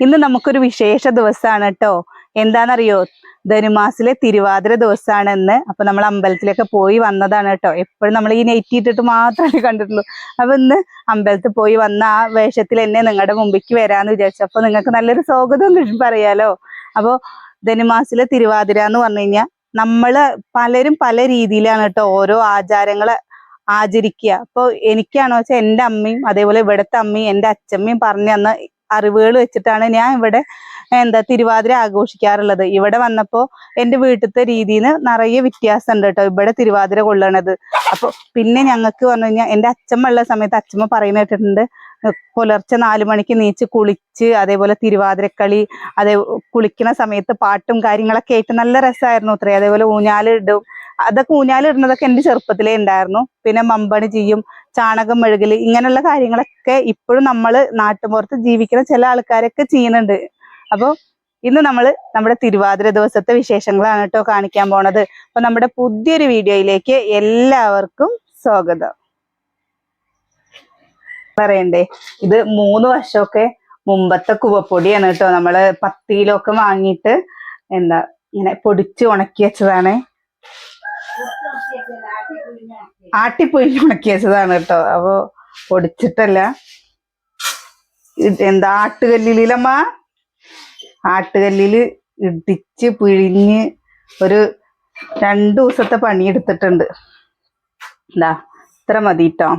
ഇന്ന് നമുക്കൊരു വിശേഷ ദിവസമാണ് കേട്ടോ എന്താണെന്നറിയോ? ധനുമാസിലെ തിരുവാതിര ദിവസമാണ് ഇന്ന് അപ്പൊ നമ്മൾ അമ്പലത്തിലൊക്കെ പോയി വന്നതാണ് കേട്ടോ എപ്പോഴും നമ്മൾ ഈ നെറ്റി ഇട്ടിട്ട് മാത്രമേ കണ്ടിട്ടുള്ളൂ. അപ്പൊ ഇന്ന് അമ്പലത്തിൽ പോയി വന്ന ആ വേഷത്തിൽ എന്നെ നിങ്ങളുടെ മുമ്പിലേക്ക് വരാന്ന് വിചാരിച്ചു. അപ്പൊ നിങ്ങൾക്ക് നല്ലൊരു സ്വാഗതം പറയാലോ? അപ്പോ ധനുമാസിലെ തിരുവാതിര എന്ന് പറഞ്ഞു കഴിഞ്ഞാൽ നമ്മൾ പലരും പല രീതിയിലാണ് കേട്ടോ ഓരോ ആചാരങ്ങൾ ആചരിക്കുക. അപ്പൊ എനിക്കാണോ വെച്ചാൽ എന്റെ അമ്മയും അതേപോലെ ഇവിടുത്തെ അമ്മയും എന്റെ അച്ഛമ്മയും പറഞ്ഞു തന്ന അറിവുകൾ വെച്ചിട്ടാണ് ഞാൻ ഇവിടെ എന്താ തിരുവാതിര ആഘോഷിക്കാറുള്ളത്. ഇവിടെ വന്നപ്പോ എന്റെ വീട്ടിലത്തെ രീതിയിൽ നിന്ന് നിറയെ വ്യത്യാസം ഉണ്ട് കേട്ടോ. ഇവിടെ തിരുവാതിര കൊള്ളണത്. അപ്പൊ പിന്നെ ഞങ്ങൾക്ക് പറഞ്ഞു കഴിഞ്ഞാൽ എന്റെ അച്ഛമ്മ ഉള്ള സമയത്ത് അച്ഛമ്മ പറയുന്ന കേട്ടിട്ടുണ്ട് പുലർച്ചെ നാലു മണിക്ക് നീച്ച് കുളിച്ച് അതേപോലെ തിരുവാതിരക്കളി അതേ കുളിക്കുന്ന സമയത്ത് പാട്ടും കാര്യങ്ങളൊക്കെ ആയിട്ട് നല്ല രസമായിരുന്നു അത്രേ അതേപോലെ ഊഞ്ഞാലിടും. അതൊക്കെ ഊഞ്ഞാലിടുന്നതൊക്കെ എന്റെ ചെറുപ്പത്തിലേ ഉണ്ടായിരുന്നു. പിന്നെ മമ്പണി ചെയ്യും ചാണകം മെഴുകൽ ഇങ്ങനെയുള്ള കാര്യങ്ങളൊക്കെ ഇപ്പോഴും നമ്മൾ നാട്ടുപുറത്ത് ജീവിക്കുന്ന ചില ആൾക്കാരൊക്കെ ചെയ്യുന്നുണ്ട്. അപ്പോൾ ഇന്ന് നമ്മൾ നമ്മുടെ തിരുവാതിര ദിവസത്തെ വിശേഷങ്ങളാണ് കേട്ടോ കാണിക്കാൻ പോണത്. അപ്പൊ നമ്മുടെ പുതിയൊരു വീഡിയോയിലേക്ക് എല്ലാവർക്കും സ്വാഗതം. പറയണ്ടേ ഇത് മൂന്ന് വർഷമൊക്കെ മുമ്പത്തെ കുവപ്പൊടിയാണ് കേട്ടോ. നമ്മൾ പത്തിയിലൊക്കെ വാങ്ങിയിട്ട് എന്താ ഇങ്ങനെ പൊടിച്ച് ഉണക്കി വെച്ചതാണ്. ആട്ടിപ്പൊയിഞ്ഞ് ഉണക്കി വെച്ചതാണ് കേട്ടോ. അപ്പൊ പൊടിച്ചിട്ടല്ല. എന്താ ആട്ടുകല്ലിലമ്മ ആട്ടുകല്ലിൽ ഇടിച്ച് പിഴിഞ്ഞ് ഒരു രണ്ടു ദിവസത്തെ പണിയെടുത്തിട്ടുണ്ട്. എന്താ ഇത്ര മതി കേട്ടോ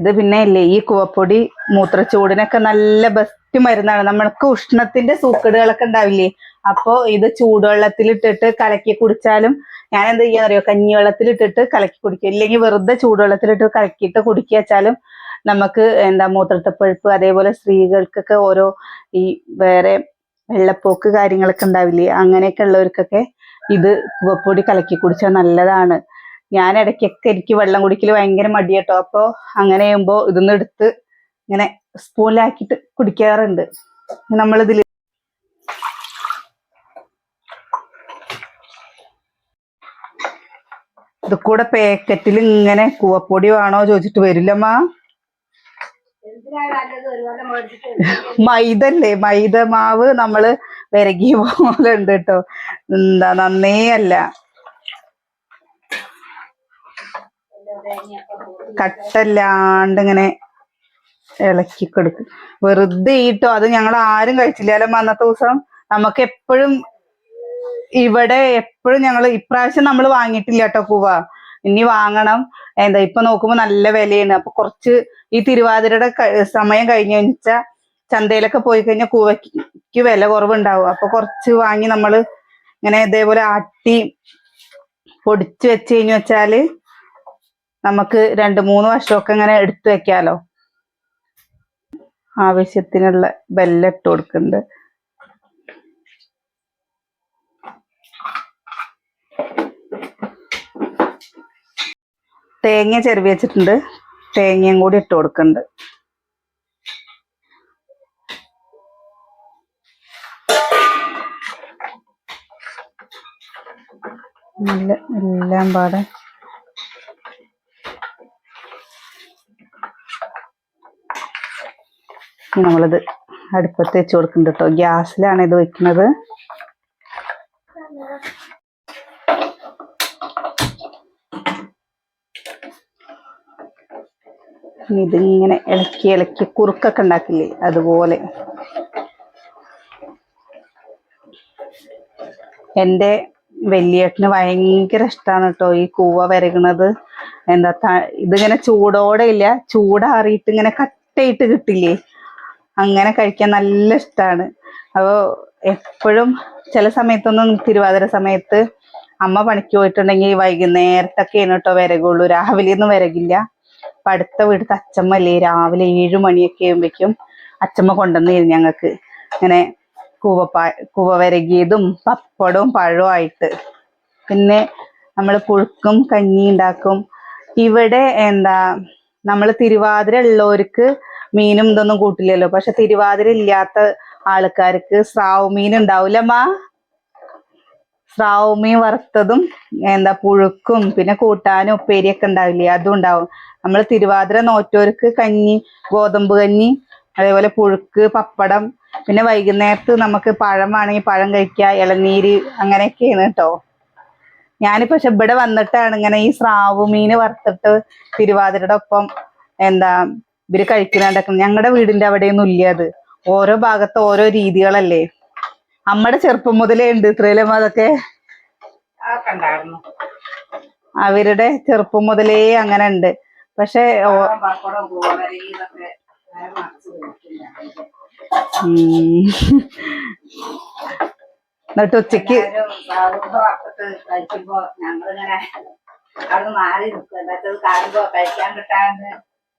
ഇത് പിന്നെ ഇല്ലേ ഈ കുവപ്പൊടി മൂത്രച്ചൂടിനൊക്കെ നല്ല ബെസ്റ്റ് മരുന്നാണ്. നമ്മൾക്ക് ഉഷ്ണത്തിന്റെ സൂക്കടുകളൊക്കെ ഉണ്ടാവില്ലേ? അപ്പോ ഇത് ചൂടുവെള്ളത്തിലിട്ടിട്ട് കലക്കി കുടിച്ചാലും ഞാൻ എന്ത് ചെയ്യാന്നറിയോ കഞ്ഞിവെള്ളത്തിലിട്ടിട്ട് കലക്കി കുടിക്കുക ഇല്ലെങ്കിൽ വെറുതെ ചൂടുവെള്ളത്തിലിട്ട് കലക്കിയിട്ട് കുടിക്കുക വെച്ചാലും നമുക്ക് എന്താ മൂത്രത്തപ്പഴുപ്പ് അതേപോലെ സ്ത്രീകൾക്കൊക്കെ ഓരോ ഈ വേറെ വെള്ളപ്പോക്ക് കാര്യങ്ങളൊക്കെ ഉണ്ടാവില്ലേ? അങ്ങനെയൊക്കെ ഉള്ളവർക്കൊക്കെ ഇത് പൂവപ്പൊടി കലക്കി കുടിച്ചാൽ നല്ലതാണ്. ഞാൻ ഇടയ്ക്കൊക്കെ എനിക്ക് വെള്ളം കുടിക്കൽ ഭയങ്കര മടിയാട്ടോ. അപ്പോൾ അങ്ങനെ ചെയ്യുമ്പോൾ ഇതൊന്നെടുത്ത് ഇങ്ങനെ സ്പൂണിലാക്കിയിട്ട് കുടിക്കാറുണ്ട്. നമ്മളിതിൽ ഇത് കൂടെ പാക്കറ്റിൽ ഇങ്ങനെ കൂവപ്പൊടി വേണോ ചോദിച്ചിട്ട് വരില്ലമ്മ. മൈദ അല്ലേ മൈദ മാവ് നമ്മൾ വിരകി പോലെ ഉണ്ട് കേട്ടോ എന്താ നന്നേ അല്ല കട്ടല്ലാണ്ട് ഇങ്ങനെ ഇളക്കി കൊടുക്കും വെറുതെ ഈട്ടോ അത് ഞങ്ങൾ ആരും കഴിച്ചില്ലല്ലോ അന്നത്തെ ദിവസം. നമുക്ക് എപ്പോഴും ഇവിടെ എപ്പോഴും ഞങ്ങൾ ഇപ്രാവശ്യം നമ്മൾ വാങ്ങിയിട്ടില്ല കേട്ടോ കൂവ ഇനി വാങ്ങണം. എന്താ ഇപ്പൊ നോക്കുമ്പോ നല്ല വിലയാണ്. അപ്പൊ കുറച്ച് ഈ തിരുവാതിരയുടെ സമയം കഴിഞ്ഞു വെച്ചാൽ ചന്തയിലൊക്കെ പോയി കഴിഞ്ഞാൽ കൂവയ്ക്ക് വില കുറവുണ്ടാവും. അപ്പൊ കുറച്ച് വാങ്ങി നമ്മൾ ഇങ്ങനെ ഇതേപോലെ ആട്ടി പൊടിച്ച് വെച്ച് കഴിഞ്ഞു വെച്ചാൽ നമുക്ക് രണ്ട് മൂന്ന് വർഷമൊക്കെ ഇങ്ങനെ എടുത്തു വെക്കാലോ. ആവശ്യത്തിനുള്ള ബെല്ലിട്ട് കൊടുക്കുന്നുണ്ട് തേങ്ങ ചെരുവി വെച്ചിട്ടുണ്ട്. തേങ്ങയും കൂടി ഇട്ട് കൊടുക്കുന്നുണ്ട്. നല്ല എല്ലാം പാടെ. നമ്മളിത് അടുപ്പത്ത് വെച്ച് കൊടുക്കുന്നുണ്ട് കേട്ടോ. ഗ്യാസിലാണ് ഇത് വെക്കുന്നത്. ഇതിങ്ങനെ ഇളക്കി ഇളക്കി കുറുക്കൊക്കെ ഉണ്ടാക്കില്ലേ? അതുപോലെ. എന്റെ വലിയേട്ടന് ഭയങ്കര ഇഷ്ടമാണ് കേട്ടോ ഈ കൂവ വരകണത്. എന്താ ഇതിങ്ങനെ ചൂടോടെ ഇല്ല ചൂടാറിയിട്ട് ഇങ്ങനെ കട്ടയിട്ട് കിട്ടില്ലേ? അങ്ങനെ കഴിക്കാൻ നല്ല ഇഷ്ടമാണ് അപ്പോൾ എപ്പോഴും ചില സമയത്തൊന്നും തിരുവാതിര സമയത്ത് അമ്മ പണിക്ക് പോയിട്ടുണ്ടെങ്കിൽ വൈകുന്നേരത്തൊക്കെയാണ് കേട്ടോ വരകുള്ളൂ. രാവിലെ ഒന്നും വരകില്ല. അപ്പൊ അടുത്ത വീട്ടിലത്തെ അച്ചമ്മ അല്ലേ? രാവിലെ ഏഴു മണിയൊക്കെ ആകുമ്പോഴേക്കും അച്ചമ്മ കൊണ്ടുവന്നിരുന്നു ഞങ്ങൾക്ക്. ഇങ്ങനെ കൂവപ്പാ കൂവ വരകിയതും പപ്പടവും പഴവും ആയിട്ട്. പിന്നെ നമ്മൾ പുഴുക്കും കഞ്ഞി ഉണ്ടാക്കും. ഇവിടെ എന്താ നമ്മൾ തിരുവാതിര ഉള്ളവർക്ക് മീനും ഇതൊന്നും കൂട്ടില്ലല്ലോ. പക്ഷെ തിരുവാതിര ഇല്ലാത്ത ആൾക്കാർക്ക് സ്രാവ് മീൻ ഉണ്ടാവൂലമ്മ? സ്രാവ് മീൻ വറുത്തതും എന്താ പുഴുക്കും പിന്നെ കൂട്ടാനും ഉപ്പേരിയൊക്കെ ഉണ്ടാവില്ലേ അതും ഉണ്ടാവും. നമ്മൾ തിരുവാതിര നോറ്റോർക്ക് കഞ്ഞി ഗോതമ്പ് കഞ്ഞി അതേപോലെ പുഴുക്ക് പപ്പടം പിന്നെ വൈകുന്നേരത്ത് നമുക്ക് പഴം വേണമെങ്കിൽ പഴം കഴിക്കുക ഇളനീര് അങ്ങനെയൊക്കെയാണ് കേട്ടോ. ഞാനിപ്പോ പക്ഷെ ഇവിടെ വന്നിട്ടാണ് ഇങ്ങനെ ഈ സ്രാവ് മീന് വറുത്തിട്ട് തിരുവാതിരയുടെ ഒപ്പം എന്താ ഇവർ കഴിക്കുന്നുണ്ടാക്കുന്നത് ഞങ്ങളുടെ വീടിന്റെ അവിടെയൊന്നും ഇല്ല അത്. ഓരോ ഭാഗത്ത് ഓരോ രീതികളല്ലേ. അമ്മയുടെ ചെറുപ്പം മുതലേ ഉണ്ട് ഇത്രയിലും അതൊക്കെ. അവരുടെ ചെറുപ്പം മുതലേ അങ്ങനെ ഉണ്ട്. പക്ഷെ. എന്നിട്ട് ഉച്ചയ്ക്ക്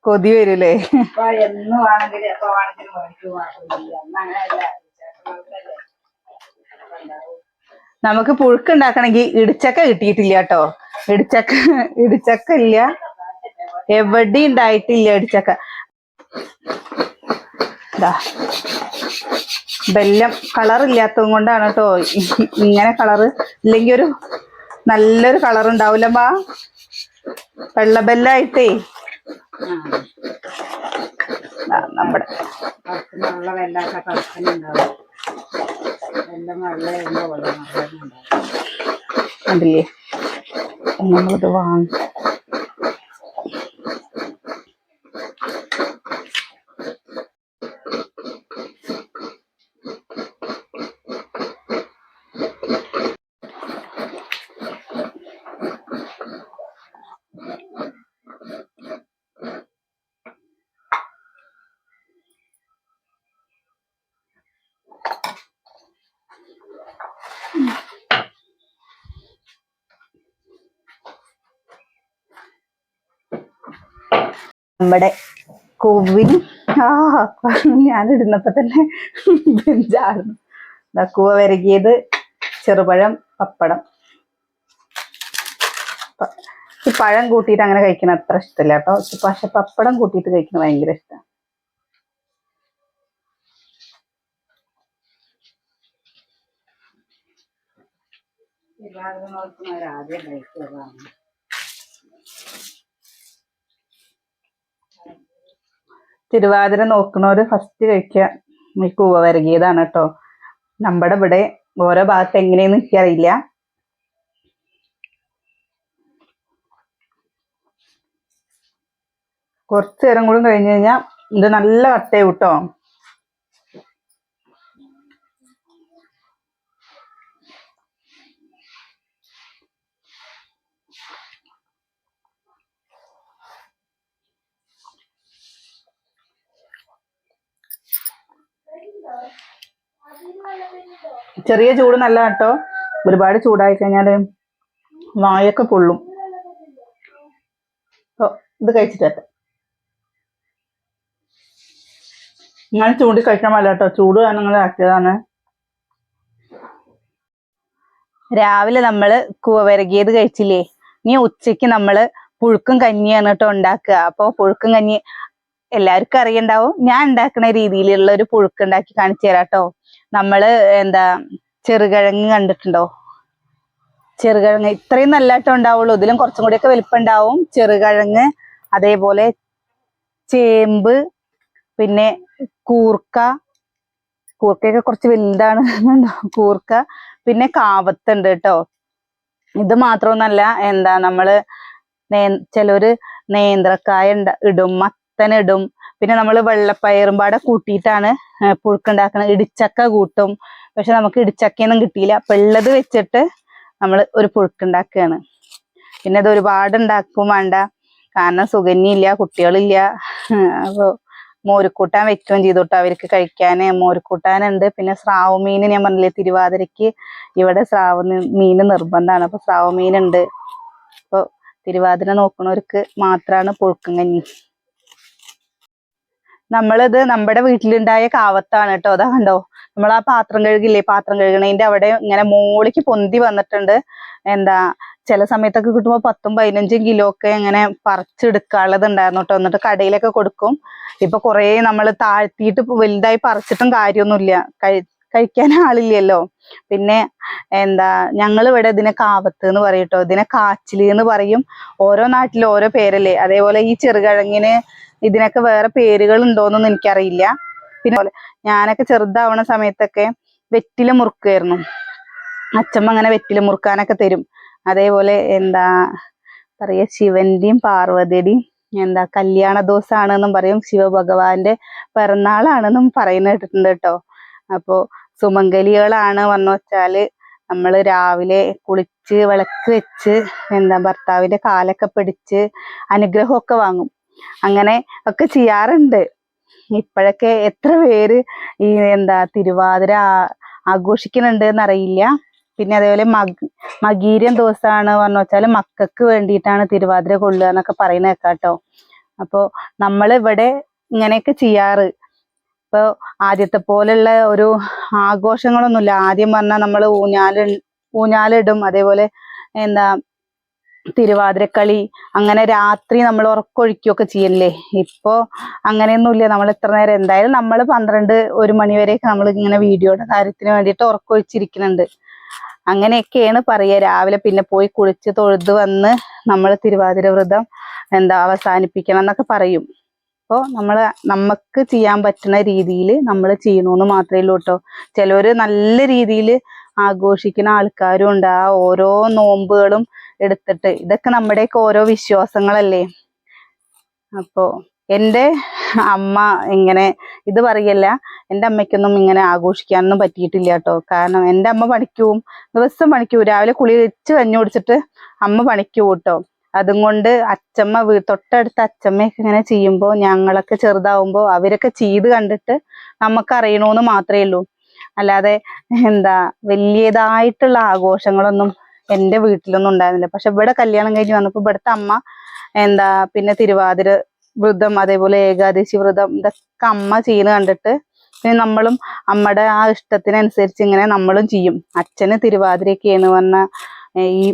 കൊതി വരൂലേ? എന്നും ആണെങ്കിലും എപ്പോ ആണെങ്കിലും നമുക്ക് പുഴുക്ക് ഉണ്ടാക്കണമെങ്കിൽ ഇടിച്ചക്ക കിട്ടിയിട്ടില്ല കേട്ടോ. ഇടിച്ചക്ക ഇടിച്ചക്ക ഇല്ല. എവിടെ ഉണ്ടായിട്ടില്ല ഇടിച്ചക്ക. ബെല്ലം കളർ ഇല്ലാത്തത് കൊണ്ടാണ് കേട്ടോ. ഇങ്ങനെ കളറ് ഇല്ലെങ്കിൽ ഒരു നല്ലൊരു കളർ ഉണ്ടാവൂലമ്മ വെള്ള ബെല്ലായിട്ടേ. നമ്മുടെ കറുപ്പിനുള്ള വെല്ലാത്ത കറുപ്പിനുണ്ടാവും വെള്ളം വെള്ളം വരുമ്പോ വെള്ളം അതില്ലേ? നമ്മളിത് വാങ്ങി. നമ്മുടെ കോവിന്. ആ ഞാൻ ഇടുന്നപ്പോ തന്നെ ബെഞ്ചാടുന്നു കൂവ വരകിയത് ചെറുപഴം പപ്പടം. ഈ പഴം കൂട്ടിയിട്ട് അങ്ങനെ കഴിക്കണ അത്ര ഇഷ്ടമില്ല കേട്ടോ. പക്ഷെ പപ്പടം കൂട്ടിയിട്ട് കഴിക്കണ ഭയങ്കര ഇഷ്ടമാണ് വിവാഹം നോക്കുന്നവർ ആദ്യം തിരുവാതിര നോക്കുന്നവര് ഫസ്റ്റ് കഴിക്കുക. ഈ കൂവ വരകിയതാണ് കേട്ടോ നമ്മുടെ ഇവിടെ ഓരോ ഭാഗത്ത് എങ്ങനെയെന്ന് എനിക്കറിയില്ല. കുറച്ചു നേരം കൂടി കഴിഞ്ഞു കഴിഞ്ഞാൽ ഇത് നല്ല വട്ടയും കേട്ടോ ചെറിയ ചൂട് നല്ല കേട്ടോ. ഒരുപാട് ചൂടായി കഴിഞ്ഞാൽ വായൊക്കെ പൊള്ളും. ഇത് കഴിച്ചിട്ട് ഇങ്ങനെ ചൂണ്ടി കഴിക്കാൻ പാടില്ല കേട്ടോ. ചൂട് നിങ്ങൾ ആക്കിയതാണ്. രാവിലെ നമ്മൾ കൂവരകിയത് കഴിച്ചില്ലേ? ഇനി ഉച്ചയ്ക്ക് നമ്മൾ പുഴുക്കും കഞ്ഞിയാണ് കേട്ടോ ഉണ്ടാക്കുക. അപ്പൊ പുഴുക്കും കഞ്ഞി എല്ലാവർക്കും അറിയണ്ടാവും. ഞാൻ ഉണ്ടാക്കുന്ന രീതിയിലുള്ള ഒരു പുഴുക്ക് ഉണ്ടാക്കി കാണിച്ചു തരാം കേട്ടോ. നമ്മൾ എന്താ ചെറുകിഴങ്ങ് കണ്ടിട്ടുണ്ടോ? ചെറുകിഴങ്ങ് ഇത്രയും നല്ല കേട്ടോ ഉണ്ടാവുള്ളൂ. ഇതിലും കുറച്ചും കൂടിയൊക്കെ വലിപ്പം ഉണ്ടാവും ചെറുകിഴങ്ങ് അതേപോലെ ചേമ്പ് പിന്നെ കൂർക്ക. കൂർക്കയൊക്കെ കുറച്ച് വലുതാണ്. കൂർക്ക പിന്നെ കാവത്തുണ്ട് കേട്ടോ. ഇത് മാത്രമൊന്നല്ല എന്താ നമ്മൾ നേ ചിലര് നേന്ത്രക്കായ ഇടും മത്തൻ ഇടും. പിന്നെ നമ്മൾ വെള്ളപ്പയറും പാടെ കൂട്ടിയിട്ടാണ് പുഴുക്കുണ്ടാക്കുന്നത് ഇടിച്ചക്ക കൂട്ടും. പക്ഷെ നമുക്ക് ഇടിച്ചക്കയൊന്നും കിട്ടിയില്ല. അപ്പൊ ഉള്ളത് വെച്ചിട്ട് നമ്മൾ ഒരു പുഴുക്കുണ്ടാക്കുകയാണ് പിന്നെ അത് ഒരുപാട് ഉണ്ടാക്കും വേണ്ട. കാരണം സുഗന്യില്ല കുട്ടികളില്ല. അപ്പോൾ മോരുക്കൂട്ടാൻ വെക്കുകയും ചെയ്തു കേട്ടോ അവർക്ക് കഴിക്കാൻ മോരുക്കൂട്ടാനുണ്ട് പിന്നെ സ്രാവ് മീൻ ഞാൻ പറഞ്ഞില്ലേ തിരുവാതിരയ്ക്ക് ഇവിടെ സ്രാവ് മീൻ നിർബന്ധമാണ് അപ്പൊ സ്രാവ് മീനുണ്ട്. അപ്പോൾ തിരുവാതിര നോക്കുന്നവർക്ക് മാത്രമാണ് പുഴുക്കും കഞ്ഞി. നമ്മളിത് നമ്മുടെ വീട്ടിലുണ്ടായ കാവത്താണ് കേട്ടോ. അതാ കണ്ടോ? നമ്മൾ ആ പാത്രം കഴുകില്ലേ? പാത്രം കഴുകണതിന്റെ അവിടെ ഇങ്ങനെ മോളിക്ക് പൊന്തി വന്നിട്ടുണ്ട്. എന്താ ചില സമയത്തൊക്കെ കിട്ടുമ്പോൾ പത്തും പതിനഞ്ചും കിലോ ഒക്കെ ഇങ്ങനെ പറിച്ചെടുക്കാനുള്ളത് ഉണ്ടായിരുന്നു കേട്ടോ. എന്നിട്ട് കടയിലൊക്കെ കൊടുക്കും. ഇപ്പൊ കുറേ നമ്മൾ താഴ്ത്തിയിട്ട് വലുതായി പറിച്ചിട്ടും കാര്യമൊന്നുമില്ല. കഴി കഴിക്കാൻ ആളില്ലല്ലോ. പിന്നെ എന്താ ഞങ്ങൾ ഇവിടെ ഇതിനെ കാവത്ത് എന്ന് പറയും കേട്ടോ ഇതിനെ കാച്ചിൽ എന്ന് പറയും. ഓരോ നാട്ടിലും ഓരോ പേരല്ലേ. അതേപോലെ ഈ ചെറുകിഴങ്ങിന് ഇതിനൊക്കെ വേറെ പേരുകൾ ഉണ്ടോന്നൊന്നും എനിക്കറിയില്ല. പിന്നെ ഞാനൊക്കെ ചെറുതാവണ സമയത്തൊക്കെ വെറ്റില മുറുക്കുമായിരുന്നു അച്ഛമ്മ അങ്ങനെ വെറ്റില മുറുക്കാനൊക്കെ തരും. അതേപോലെ എന്താ പറയുക ശിവന്റെയും പാർവതിയുടെയും എന്താ കല്യാണ ദിവസമാണെന്നും പറയും. ശിവഭഗവാന്റെ പിറന്നാളാണെന്നും പറയുന്ന കേട്ടിട്ടുണ്ട് കേട്ടോ അപ്പോ സുമംഗലികളാണ് വന്നു വെച്ചാൽ നമ്മൾ രാവിലെ കുളിച്ച് വിളക്ക് വെച്ച് എന്താ ഭർത്താവിന്റെ കാലൊക്കെ പിടിച്ച് അനുഗ്രഹമൊക്കെ വാങ്ങും. അങ്ങനെ ഒക്കെ ചെയ്യാറുണ്ട്. ഇപ്പോഴൊക്കെ എത്ര പേര് ഈ എന്താ തിരുവാതിര ആഘോഷിക്കുന്നുണ്ട് എന്നറിയില്ല പിന്നെ അതേപോലെ മഗ് മകീരം ദിവസമാണ് പറഞ്ഞു വെച്ചാൽ മക്കൾക്ക് വേണ്ടിയിട്ടാണ് തിരുവാതിര കൊള്ളുക എന്നൊക്കെ പറയുന്ന കേട്ടോ. അപ്പോൾ നമ്മൾ ഇവിടെ ഇങ്ങനെയൊക്കെ ചെയ്യാറ്. ഇപ്പോൾ ആദ്യത്തെ പോലെയുള്ള ഒരു ആഘോഷങ്ങളൊന്നുമില്ല. ആദ്യം പറഞ്ഞാൽ നമ്മൾ ഊഞ്ഞാൽ ഊഞ്ഞാലിടും. അതേപോലെ എന്താ തിരുവാതിരക്കളി അങ്ങനെ രാത്രി നമ്മൾ ഉറക്കൊഴിക്കുകയൊക്കെ ചെയ്യല്ലേ ഇപ്പോ അങ്ങനെയൊന്നുമില്ല. നമ്മൾ ഇത്ര നേരം എന്തായാലും നമ്മൾ പന്ത്രണ്ട് ഒരു മണി വരെ നമ്മൾ ഇങ്ങനെ വീഡിയോയുടെ കാര്യത്തിന് വേണ്ടിയിട്ട് ഉറക്കൊഴിച്ചിരിക്കുന്നുണ്ട്. അങ്ങനെയൊക്കെയാണ് പറയുക രാവിലെ പിന്നെ പോയി കുളിച്ച് തൊഴുത് വന്ന് നമ്മൾ തിരുവാതിര വ്രതം എന്താ അവസാനിപ്പിക്കണം എന്നൊക്കെ പറയും. അപ്പോൾ നമ്മൾ നമുക്ക് ചെയ്യാൻ പറ്റുന്ന രീതിയിൽ നമ്മൾ ചെയ്യണമെന്ന് മാത്രമേ ഉള്ളൂ കേട്ടോ ചിലവർ നല്ല രീതിയിൽ ആഘോഷിക്കുന്ന ആൾക്കാരും ഉണ്ട്. ആ ഓരോ നോമ്പുകളും എടുത്തിട്ട് ഇതൊക്കെ നമ്മുടെയൊക്കെ ഓരോ വിശ്വാസങ്ങളല്ലേ. അപ്പോൾ എന്റെ അമ്മ ഇങ്ങനെ ഇത് പറയല്ല എന്റെ അമ്മയ്ക്കൊന്നും ഇങ്ങനെ ആഘോഷിക്കാനൊന്നും പറ്റിയിട്ടില്ല കേട്ടോ കാരണം എന്റെ അമ്മ പണിക്കും ദിവസം പണിക്കും രാവിലെ കുളി വെച്ച് കഞ്ഞി കുടിച്ചിട്ട് അമ്മ പണിക്കും കേട്ടോ അതും കൊണ്ട് അച്ചമ്മ തൊട്ടടുത്ത അച്ചമ്മയൊക്കെ ഇങ്ങനെ ചെയ്യുമ്പോൾ ഞങ്ങളൊക്കെ ചെറുതാവുമ്പോൾ അവരൊക്കെ ചെയ്ത് കണ്ടിട്ട് നമുക്ക് അറിയണമെന്ന് മാത്രമേ ഉള്ളൂ. അല്ലാതെ എന്താ വലിയതായിട്ടുള്ള ആഘോഷങ്ങളൊന്നും എന്റെ വീട്ടിലൊന്നും ഉണ്ടായിരുന്നില്ല. പക്ഷെ ഇവിടെ കല്യാണം കഴിഞ്ഞ് വന്നപ്പോൾ ഇവിടുത്തെ അമ്മ എന്താ പിന്നെ തിരുവാതിര വ്രതം അതേപോലെ ഏകാദശി വ്രതം ഇതൊക്കെ അമ്മ ചെയ്യുന്നത് കണ്ടിട്ട് പിന്നെ നമ്മളും അമ്മയുടെ ആ ഇഷ്ടത്തിനനുസരിച്ച് ഇങ്ങനെ നമ്മളും ചെയ്യും. അച്ഛന് തിരുവാതിരയൊക്കെയെന്ന് പറഞ്ഞ ഈ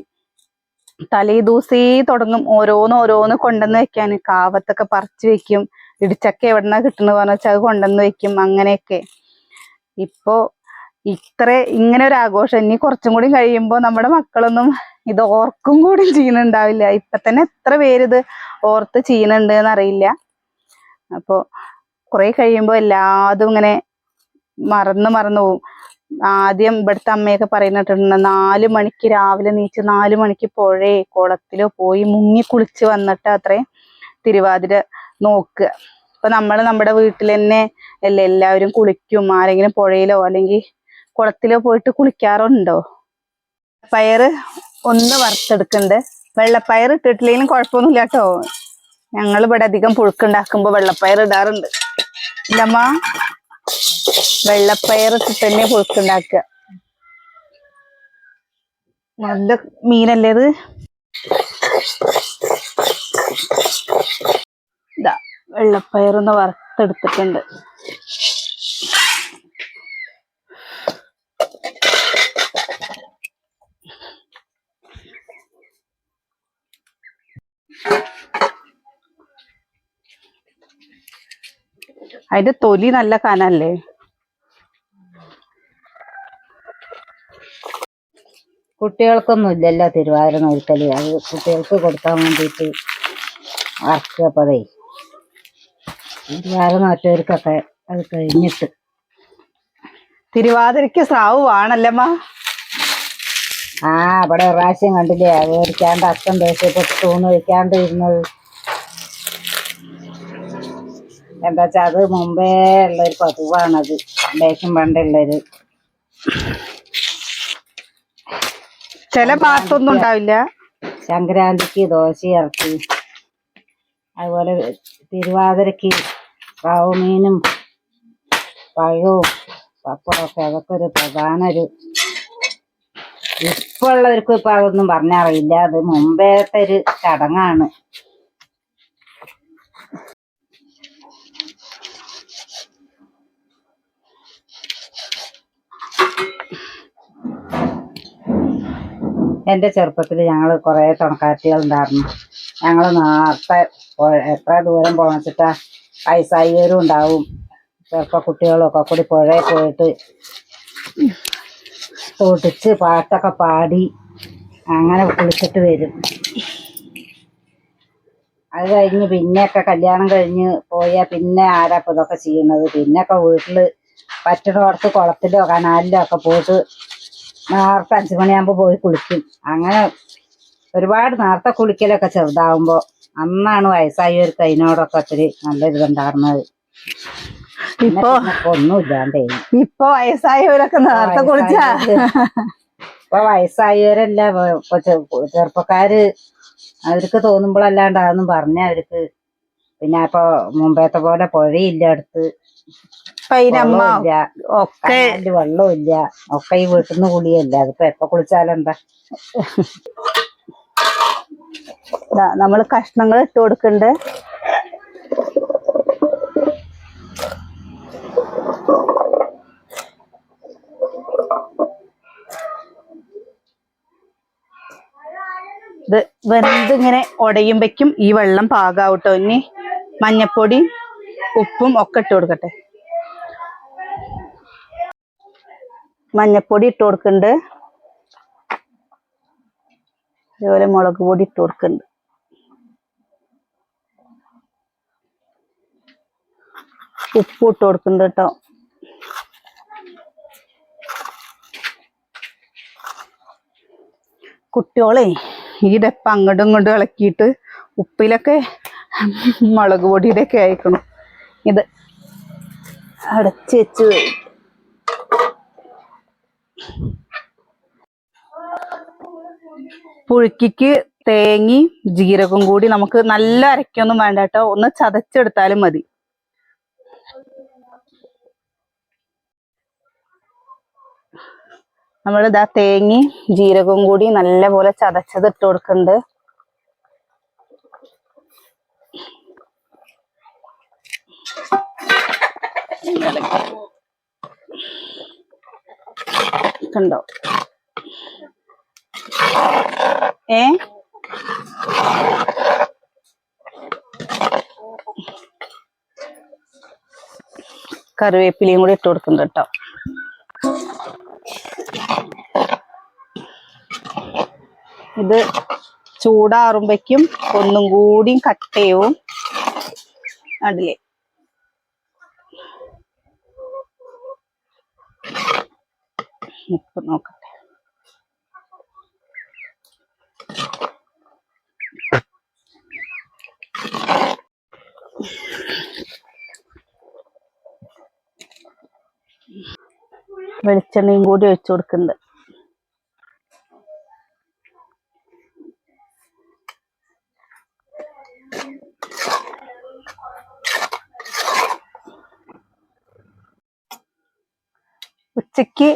തലേ ദിവസേ തുടങ്ങും. ഓരോന്ന് ഓരോന്ന് കൊണ്ടുവന്ന് വെക്കാൻ. കാവത്തൊക്കെ പറിച്ച് വെക്കും. ഇടിച്ചക്ക എവിടെന്നാ കിട്ടുന്നത് പറഞ്ഞു വെച്ചാൽ അത് കൊണ്ടുവന്ന് വെക്കും. അങ്ങനെയൊക്കെ. ഇപ്പോ ഇത്ര ഇങ്ങനെ ഒരു ആഘോഷം ഇനി കുറച്ചും കൂടി കഴിയുമ്പോൾ നമ്മുടെ മക്കളൊന്നും ഇത് ഓർക്കും കൂടി ചെയ്യുന്നുണ്ടാവില്ല. ഇപ്പൊ തന്നെ എത്ര പേര് ഇത് ഓർത്ത് ചെയ്യുന്നുണ്ട് എന്നറിയില്ല അപ്പോ കുറെ കഴിയുമ്പോൾ എല്ലാതും ഇങ്ങനെ മറന്ന് മറന്നു പോകും ആദ്യം ഇവിടുത്തെ അമ്മയൊക്കെ പറയുന്നിട്ടുണ്ട് നാല് മണിക്ക് രാവിലെ നീച്ച് നാല് മണിക്ക് പുഴയെ കുളത്തിലോ പോയി മുങ്ങി കുളിച്ച് വന്നിട്ട് അത്രേ തിരുവാതിര നോക്കുക ഇപ്പൊ നമ്മൾ നമ്മുടെ വീട്ടിൽ തന്നെ അല്ലേ എല്ലാവരും കുളിക്കും ആരെങ്കിലും പുഴയിലോ അല്ലെങ്കിൽ കുളത്തിലോ പോയിട്ട് കുളിക്കാറുണ്ടോ? പയറ് ഒന്ന് വറുത്തെടുക്കുന്നുണ്ട്. വെള്ളപ്പയർ ഇട്ടിട്ടില്ലെങ്കിലും കുഴപ്പമൊന്നുമില്ല കേട്ടോ. ഞങ്ങൾ ഇവിടെ അധികം പുഴുക്കുണ്ടാക്കുമ്പോൾ വെള്ളപ്പയർ ഇടാറുണ്ട്. ഇല്ലമ്മ. വെള്ളപ്പയർ ഇട്ടിട്ട് തന്നെ പുഴുക്കുണ്ടാക്കുക നല്ല മീനല്ലേ ഇതാ വെള്ളപ്പയറൊന്ന് വറുത്തെടുത്തിട്ടുണ്ട്. അതിന്റെ തൊലി നല്ല കനല്ലേ? കുട്ടികൾക്കൊന്നും ഇല്ലല്ലോ തിരുവാതിര നോക്കൽ അത് കുട്ടികൾക്ക് കൊടുക്കാൻ വേണ്ടിയിട്ട് വറക്കപ്പതേ തിരുവാതിര നാട്ടുകാർക്കൊക്കെ അത് കഴിഞ്ഞിട്ട്. തിരുവാതിരക്ക് സ്രാവ് വേണല്ലമ്മ? ആ ഇവിടെ ഒരു പ്രാവശ്യം കണ്ടില്ലേ? അത് മേടിക്കാണ്ട് അച്ഛൻ ദേഷ്യപ്പെട്ട് തൂണ് വയ്ക്കാണ്ട് ഇരുന്നത്. എന്താ വെച്ചാൽ അത് മുമ്പേ ഉള്ളൊരു പതിവാണത്. ലേശം പണ്ടുള്ളൊരു. ചില ഭാഗത്തൊന്നും ഉണ്ടാവില്ല? സംക്രാന്തിക്ക് ദോശ ഇറക്കി. അതുപോലെ തിരുവാതിരക്ക് കാവുമീനും പഴവും പപ്പടമൊക്കെ. അതൊക്കെ ഒരു പ്രധാന ഒരു ഇപ്പൊ ഉള്ളവർക്ക് ഇപ്പൊ അതൊന്നും പറഞ്ഞറിയില്ല. അത് മുമ്പേത്തെ ഒരു ചടങ്ങാണ്. എന്റെ ചെറുപ്പത്തിൽ ഞങ്ങൾ കുറേ തുണക്കാറ്റികൾ ഉണ്ടായിരുന്നു. ഞങ്ങൾ നേരത്തെ എത്ര ദൂരം പോകണിച്ചിട്ടാ വയസ്സായവരും ഉണ്ടാവും. ചെറുപ്പ കുട്ടികളൊക്കെ കൂടി പുഴയിൽ പോയിട്ട് പൊടിച്ച് പാട്ടൊക്കെ പാടി അങ്ങനെ കുളിച്ചിട്ട് വരും. അത് കഴിഞ്ഞ് പിന്നെയൊക്കെ കല്യാണം കഴിഞ്ഞ് പോയാൽ പിന്നെ ആരാ ഇതൊക്കെ ചെയ്യുന്നത്? പിന്നെയൊക്കെ വീട്ടിൽ പറ്റുന്നിടത്ത് കുളത്തിലോ കനാലിലോ ഒക്കെ പോയിട്ട് നേരത്തെ അഞ്ചു മണിയാകുമ്പോൾ പോയി കുളിക്കും. അങ്ങനെ ഒരുപാട് നേരത്തെ കുളിക്കലൊക്കെ ചെറുതാവുമ്പോൾ അന്നാണ് വയസ്സായവർക്ക് അതിനോടൊക്കെ ഒത്തിരി നല്ലൊരിതുണ്ടായിരുന്നത് ഇപ്പൊ ഒന്നുമില്ലാണ്ടേ ഇപ്പൊ വയസ്സായവരൊക്കെ നേരത്തെ കുളിച്ചാ? ഇപ്പൊ വയസ്സായവരല്ല ഇപ്പൊ- ചെറുപ്പക്കാര് അവർക്ക് തോന്നുമ്പോഴല്ലാണ്ട് അതൊന്നും പറഞ്ഞ അവർക്ക് പിന്നെ ഇപ്പൊ മുമ്പത്തെ പോലെ പുഴയില്ല അടുത്ത്. ഒക്കെ വെള്ളമില്ല. ഒക്കെ ഈ വീട്ടിൽ നിന്ന് കുളിയല്ല അതിപ്പോ എപ്പൊ കുളിച്ചാലെന്താ? ദാ നമ്മൾ കഷ്ണങ്ങൾ ഇട്ട് കൊടുക്കണ്ട്. ഇത് വെന്തിങ്ങനെ ഉടയുമ്പോഴേക്കും ഈ വെള്ളം പാകാവട്ടോ. ഇനി മഞ്ഞപ്പൊടി ഉപ്പും ഒക്കെ ഇട്ട് കൊടുക്കട്ടെ. മഞ്ഞപ്പൊടി ഇട്ട് കൊടുക്കുന്നുണ്ട്. അതുപോലെ മുളക് പൊടി ഇട്ട് കൊടുക്കുന്നുണ്ട്. ഉപ്പ് ഇട്ട് കൊടുക്കുന്നുണ്ട് കേട്ടോ. കുട്ടികളെ ഈ ഡപ്പ അങ്ങോട്ടും ഇങ്ങോട്ടും ഇളക്കിയിട്ട് ഉപ്പിലൊക്കെ മുളക് പൊടിയുടെ ഒക്കെ അയക്കണം ഇത് അടച്ച് വെച്ച് പുഴുക്കിക്ക് തേങ്ങയും ജീരകം കൂടി നമുക്ക് നല്ല അരക്കൊന്നും വേണ്ട കേട്ടോ. ഒന്ന് ചതച്ചെടുത്താലും മതി. നമ്മളിതാ തേങ്ങി ജീരകവും കൂടി നല്ലപോലെ ചതച്ചത് ഇട്ട് കൊടുക്കുന്നുണ്ട്. കണ്ടോ? ഏ? കറിവേപ്പിലയും കൂടി ഇട്ട് കൊടുക്കുന്നുണ്ട് കേട്ടോ. ഇത് ചൂടാറുമ്പോഴേക്കും ഒന്നും കൂടി കട്ടയവും അതിലെ ഉപ്പ് നോക്കട്ടെ. വെളിച്ചെണ്ണയും കൂടി ഒഴിച്ചു കൊടുക്കുന്നുണ്ട്. ഉച്ചയ്ക്ക്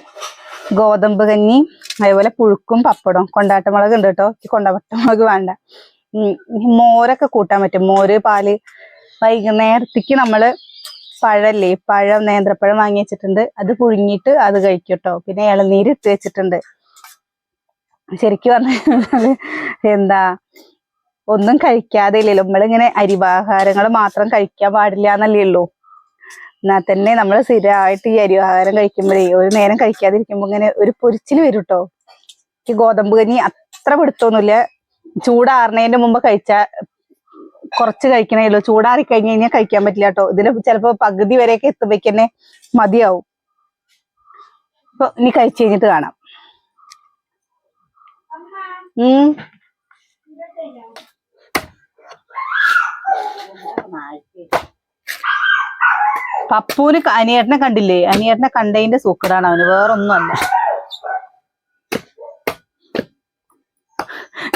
ഗോതമ്പ് കഞ്ഞി അതേപോലെ പുഴുക്കും പപ്പടവും. കൊണ്ടാട്ടമുളക് ഉണ്ട് കേട്ടോ. കൊണ്ടാട്ടമുളക് വേണ്ട. മോരൊക്കെ കൂട്ടാൻ പറ്റും. മോര് പാൽ. വൈകുന്നേരത്തേക്ക് നമ്മൾ പഴല്ലേ പഴം നേന്ത്രപ്പഴം വാങ്ങി വെച്ചിട്ടുണ്ട്. അത് പുഴുങ്ങിയിട്ട് അത് കഴിക്കും കേട്ടോ. പിന്നെ ഇളനീര് ഇട്ട് വെച്ചിട്ടുണ്ട്. ശരിക്കും പറഞ്ഞാൽ എന്താ ഒന്നും കഴിക്കാതെ ഇല്ലല്ലോ. നമ്മളിങ്ങനെ അരിവാഹാരങ്ങൾ മാത്രം കഴിക്കാൻ പാടില്ല എന്നല്ലേ ഉള്ളൂ. എന്നാൽ തന്നെ നമ്മൾ സ്ഥിരമായിട്ട് ഈ അരിവാഹാരം കഴിക്കുമ്പോഴേ ഒരു നേരം കഴിക്കാതിരിക്കുമ്പോ ഇങ്ങനെ ഒരു പൊരിച്ചിൽ വരും കേട്ടോ ഈ ഗോതമ്പ് കഞ്ഞി അത്ര പിടുത്തൊന്നുമില്ല. ചൂടാറുന്നതിന്റെ മുമ്പ് കഴിച്ച കുറച്ച് കഴിക്കണേല്ലോ ചൂടാറി കഴിഞ്ഞ് കഴിഞ്ഞാൽ കഴിക്കാൻ പറ്റില്ല കേട്ടോ. ഇതിന് ചിലപ്പോ പകുതി വരെയൊക്കെ എത്തുമ്പോഴേക്ക് തന്നെ മതിയാവും. അപ്പൊ ഇനി കഴിച്ചു കഴിഞ്ഞിട്ട് കാണാം. ഉം. പപ്പൂന് അനിയേട്ടനെ കണ്ടില്ലേ? അനിയേട്ടനെ കണ്ടതിന്റെ സൂക്കടാണ് അവന്. വേറൊന്നും അല്ല.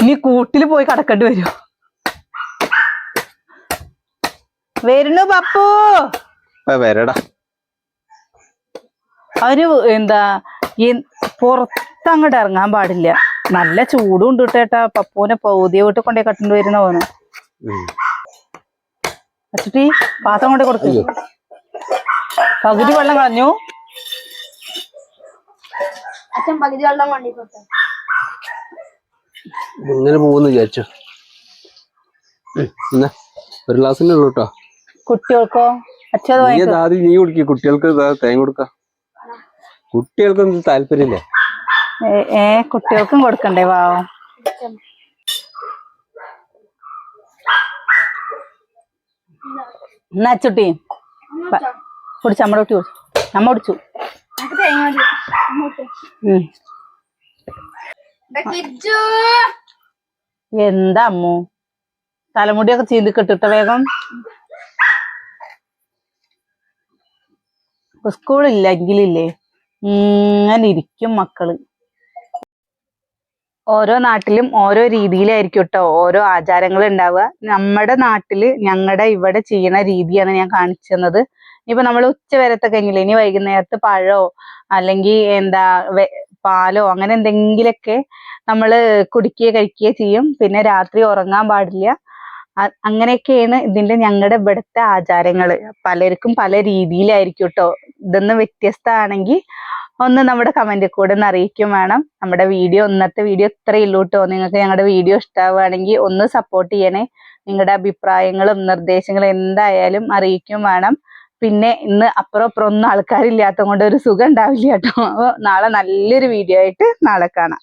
ഇനി കൂട്ടിൽ പോയി കടക്കേണ്ടി വരും. വരുന്നു പപ്പു. വരടാ. അവന് എന്താ ഈ പുറത്തങ്ങോട്ട് ഇറങ്ങാൻ പാടില്ല. നല്ല ചൂടും ഉണ്ട് കേട്ടാ പപ്പുവിനെ പൗതിയ വീട്ടിൽ കൊണ്ടേ കട്ടേണ്ടി വരുന്ന പോന്ന് പാത്രം കൊണ്ടേ അയ്യോ. പകുതി വെള്ളം കളഞ്ഞു. അച്ഛൻ പകുതി വെള്ളം കൊണ്ടിപ്പോട്ടെ ഇങ്ങനെ പോകുന്നു വിചാരിച്ചു. ഒരു ഗ്ലാസ്സിനെ ഉള്ളു കേട്ടോ കുട്ടികൾക്കോ? അച്ഛൻ ആദ്യം നീ കുടിക്കുക കുട്ടികൾക്ക് തേങ്ങ കൊടുക്ക. കുട്ടികൾക്കൊന്നും താല്പര്യമില്ല? ഏ, കുട്ടികൾക്കും കൊടുക്കണ്ടേ വാവം എന്നാ അച്ചുട്ടി കുടിച്ചു നമ്മുടെ കുട്ടി കുടിച്ചു. നമ്മ കുടിച്ചു. എന്താ അമ്മു? തലമുടിയൊക്കെ ചീന്തി കിട്ടിട്ട വേഗം? സ്കൂളില്ല എങ്കിലില്ലേ. ഇങ്ങനെ ഇരിക്കും മക്കൾ. ഓരോ നാട്ടിലും ഓരോ രീതിയിലായിരിക്കും കേട്ടോ ഓരോ ആചാരങ്ങൾ ഉണ്ടാവുക നമ്മുടെ നാട്ടിൽ ഞങ്ങളുടെ ഇവിടെ ചെയ്യുന്ന രീതിയാണ് ഞാൻ കാണിച്ചു തന്നത് ഇപ്പൊ നമ്മൾ ഉച്ച വരത്തെ കഴിഞ്ഞില്ല ഇനി വൈകുന്നേരത്ത് പഴോ അല്ലെങ്കിൽ എന്താ പാലോ അങ്ങനെ എന്തെങ്കിലൊക്കെ നമ്മൾ കുടിക്കുക കഴിക്കുകയോ ചെയ്യും. പിന്നെ രാത്രി ഉറങ്ങാൻ പാടില്ല. അങ്ങനെയൊക്കെയാണ് ഇതിന്റെ ഞങ്ങളുടെ ഇവിടുത്തെ ആചാരങ്ങൾ പലർക്കും പല രീതിയിലായിരിക്കും കേട്ടോ ഇതൊന്ന് വ്യത്യസ്തമാണെങ്കിൽ ഒന്ന് നമ്മുടെ കമന്റിൽ കൂടെ ഒന്ന് അറിയിക്കും വേണം. നമ്മുടെ വീഡിയോ ഇന്നത്തെ വീഡിയോ ഇത്രയേ ഉള്ളൂ കേട്ടോ നിങ്ങൾക്ക് ഞങ്ങളുടെ വീഡിയോ ഇഷ്ടമാവുകയാണെങ്കിൽ ഒന്ന് സപ്പോർട്ട് ചെയ്യണേ. നിങ്ങളുടെ അഭിപ്രായങ്ങളും നിർദ്ദേശങ്ങളും എന്തായാലും അറിയിക്കും വേണം. പിന്നെ ഇന്ന് അപ്പുറം അപ്പുറം ഒന്നും ആൾക്കാരില്ലാത്തത് കൊണ്ട് ഒരു സുഖം ഉണ്ടാവില്ല കേട്ടോ. അപ്പോൾ നാളെ നല്ലൊരു വീഡിയോ ആയിട്ട് നാളെ കാണാം.